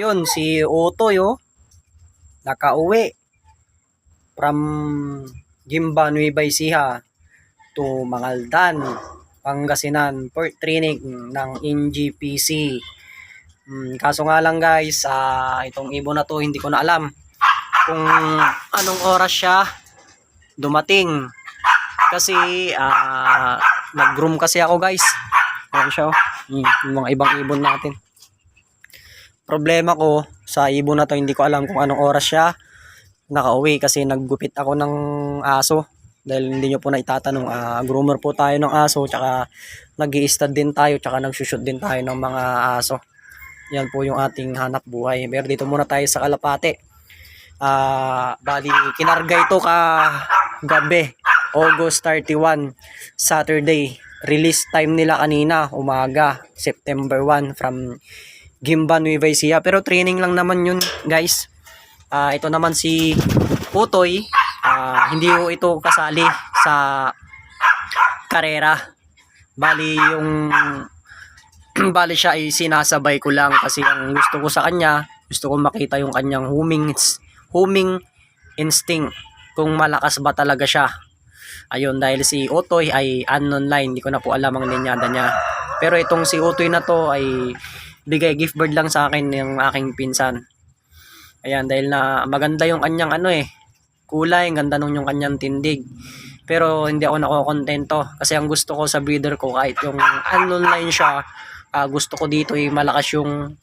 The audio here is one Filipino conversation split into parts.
Yun, si Otoy, oh. Nakauwi. From Gimba, Nueva Ecija to Mangaldan, Pangasinan for training ng NGPC. Hmm, kaso nga lang guys, ah, itong ibon na to hindi ko na alam kung anong oras siya dumating. Kasi ah, nag-groom kasi ako guys. Ayan siya oh. Hmm, yung mga ibang ibon natin. Problema ko sa ibon na to hindi ko alam kung anong oras siya nakauwi kasi naggupit ako ng aso. Dahil hindi nyo po na itatanong, ah, groomer po tayo ng aso tsaka nag stud din tayo tsaka nagsushoot din tayo ng mga aso. Yan po yung ating hanap buhay. Pero dito muna tayo sa Kalapate. Ah, bali kinarga ito ka gabi, August 31, Saturday. Release time nila kanina, umaga, September 1 from Gimba, Nueva Ecija. Pero training lang naman yun, guys. Ah, ito naman si Putoy. Ah, hindi ko ito kasali sa karera. Bali yung bali siya ay sinasabay ko lang kasi ang gusto ko sa kanya, gusto ko makita yung kanyang homing homing instinct kung malakas ba talaga siya. Ayun, dahil si Otoy ay unknown line, hindi ko na po alam ang linyada niya. Pero itong si Otoy na to ay bigay gift bird lang sa akin ng aking pinsan. Ayan, dahil na maganda yung kanyang ano eh, kulay, ganda nung yung kanyang tindig. Pero hindi ako nakokontento kasi ang gusto ko sa breeder ko kahit yung unknown line siya, ah, gusto ko dito ay malakas yung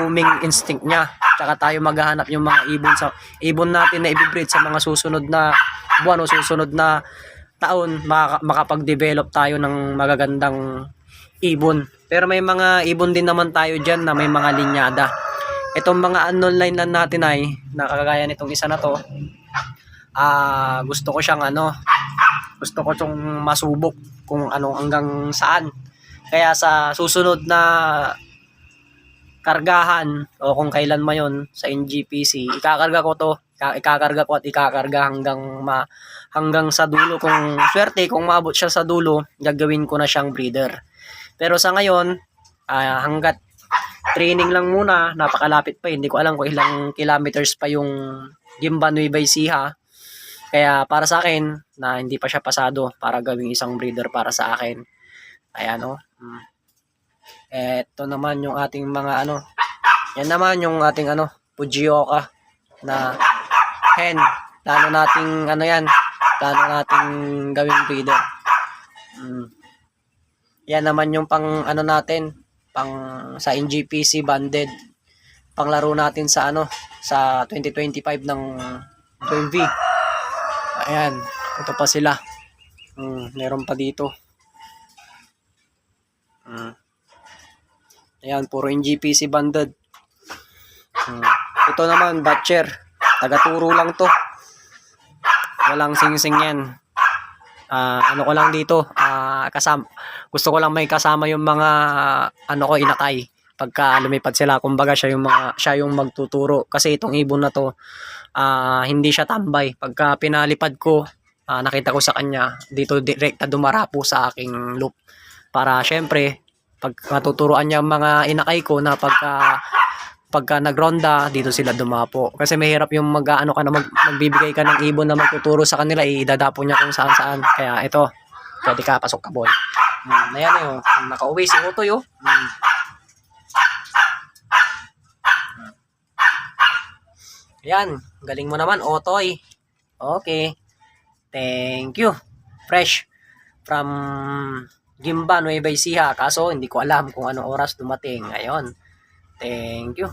homing instinct niya. Tsaka tayo maghahanap yung mga ibon sa ibon natin na ibibreed sa mga susunod na buwan o susunod na taon maka, makapag-develop tayo ng magagandang ibon. Pero may mga ibon din naman tayo dyan na may mga linyada. Itong mga unknown line lang natin ay nakakagaya nitong isa na to. Ah, gusto ko siyang ano, gusto ko itong masubok kung ano hanggang saan. Kaya sa susunod na kargahan o kung kailan ma yon sa NGPC, ikakarga ko to, ikakarga ko at ikakarga hanggang ma hanggang sa dulo kung swerte kung maabot siya sa dulo, gagawin ko na siyang breeder. Pero sa ngayon, ah, hanggat training lang muna, napakalapit pa, hindi ko alam kung ilang kilometers pa yung Gimba Nueva Ecija. Kaya para sa akin, na hindi pa siya pasado para gawing isang breeder para sa akin. Ayan o. Mm. Eto naman yung ating mga ano. Yan naman yung ating ano, Fujioka na hen. Plano nating ano yan. Plano nating gawing breeder. Mm. Yan naman yung pang ano natin, pang sa NGPC banded. Panglaro natin sa ano, sa 2025 ng 12V. Ayan, ito pa sila. Mm, meron pa dito. Mm. Ayan, puro NGPC banded. Mm. Ito naman, batcher. Tagaturo lang to. Walang sing-sing yan. Ah, ano ko lang dito, ah, kasama, gusto ko lang may kasama yung mga, ano ko, inakay. Pagka lumipad sila, kumbaga siya yung, mga, siya yung magtuturo. Kasi itong ibon na to, ah, hindi siya tambay. Pagka pinalipad ko, ah, nakita ko sa kanya, dito direkta dumarapo sa aking loop. Para syempre, pag matuturuan niya mga inakay ko na pagka pagka nagronda, dito sila dumapo. Kasi mahirap yung mag-ano ka na mag, magbibigay ka ng ibon na magtuturo sa kanila, idadapo niya kung saan saan. Kaya ito, pwede ka, pasok ka boy. Hmm, ayan eh, oh. nakauwi si Utoy oh. Hmm. Ayan, galing mo naman, Otoy. Okay. Thank you. Fresh from Gimba, Nueva Ecija. Kaso, hindi ko alam kung anong oras dumating. Ngayon. Thank you.